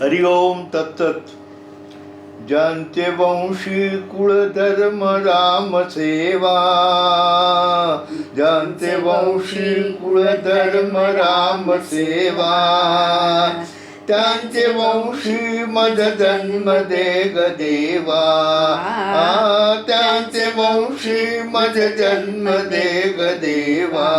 हरि ओम तत्त ज्यांचे वंशी कुळधर्म राम सेवा। ज्यांचे वंशी कुळधर्म राम सेवा। त्यांचे वंशी मज जन्म दे देवा। त्यांचे वंशी मज जन्म दे देवा।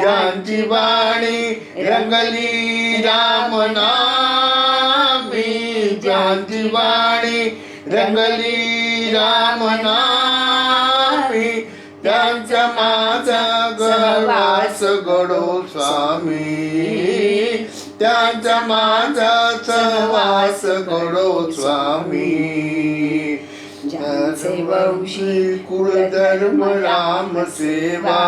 ज्यांची वाणी रंगली राम नामी ज्यांची वाणी रंगली राम नामी त्यांच्या माझा गवास गडो स्वामी. त्यांच्या माझा सहवास गडो स्वामी. वंशी कुळधर्म राम सेवा.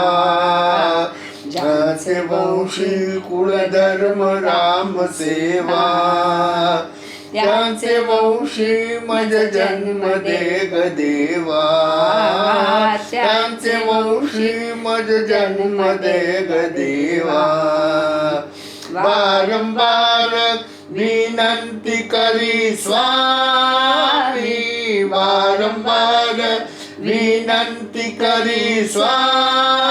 ज्याचे वंशी कुलधर्म राम सेवा. त्यांचे वंशी मज जन्म देग देवा. त्यांचे वंशी मज जन्म देग देवा. वारंवार विनंती करी स्वामी. वारंवार विनंती करी स्वामी.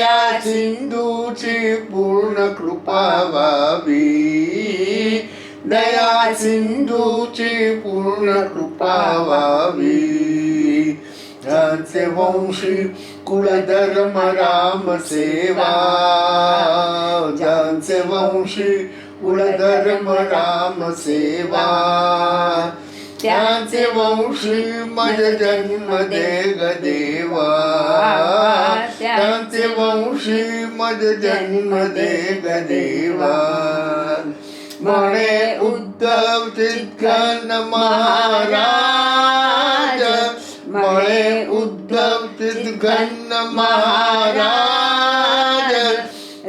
दया सिंधूची पूर्ण कृपा व्हावी. दया सिंधूची पूर्ण कृपा व्हावी. ज्यांचे वंशी कुलधर्म राम सेवा. ज्यांचे वंशी कुलधर्म राम सेवा. त्यांचे वंशी मज जन्म दे देवा. त्यांचे वंशी मज जन्म दे ग देवा. म्हणे उद्धव चित्कन महाराज. म्हणे उद्धव चित्कन महाराज.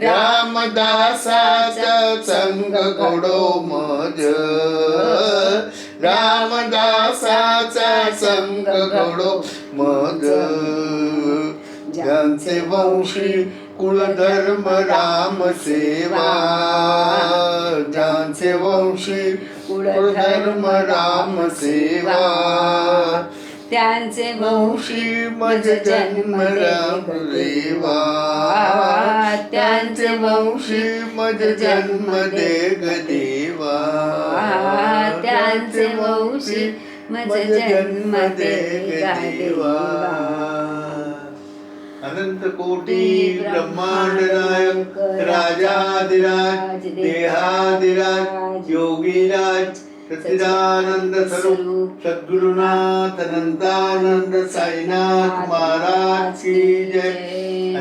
रामदासाचा संग घडो मज. रामदासाचा संग घडो मज. ज्यांचे वंशी कुलधर्म राम सेवा. ज्यांचे वंशी कुलधर्म राम सेवा. त्यांचे वंशी मज जन्म राम देवा. त्यांचे वंशी मज जन्म दे देवा. त्यांचे वंशी मज जन्म देग देवा. अनंत कोटी ब्रह्मांड नायक राजाधिराज देहाधिराज योगीराज सच्चिदानंद स्वरूप सद्गुरुनाथ अनंतानंद साईनाथ महाराज की जय।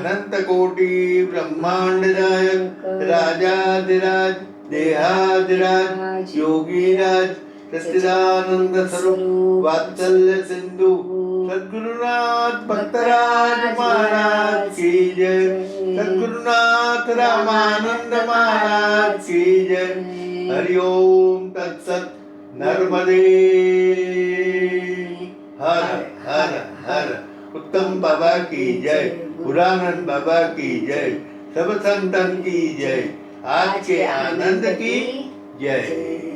अनंत कोटी ब्रह्मांड नायक राजाधिराज देहाधिराज योगीराज सच्चिदानंद स्वरूप वात्सल्य सिंधू सद्गुरुनाथ भक्तराज महाराज की जय. सद्गुरुनाथ रामानंद महाराज की जय. हरिओम तत्सत नर्मदे. हर हर हर. उत्तम बाबा की जय. पुरानंद बाबा की जय. सब संतन की जय. आज के आनंद की जय.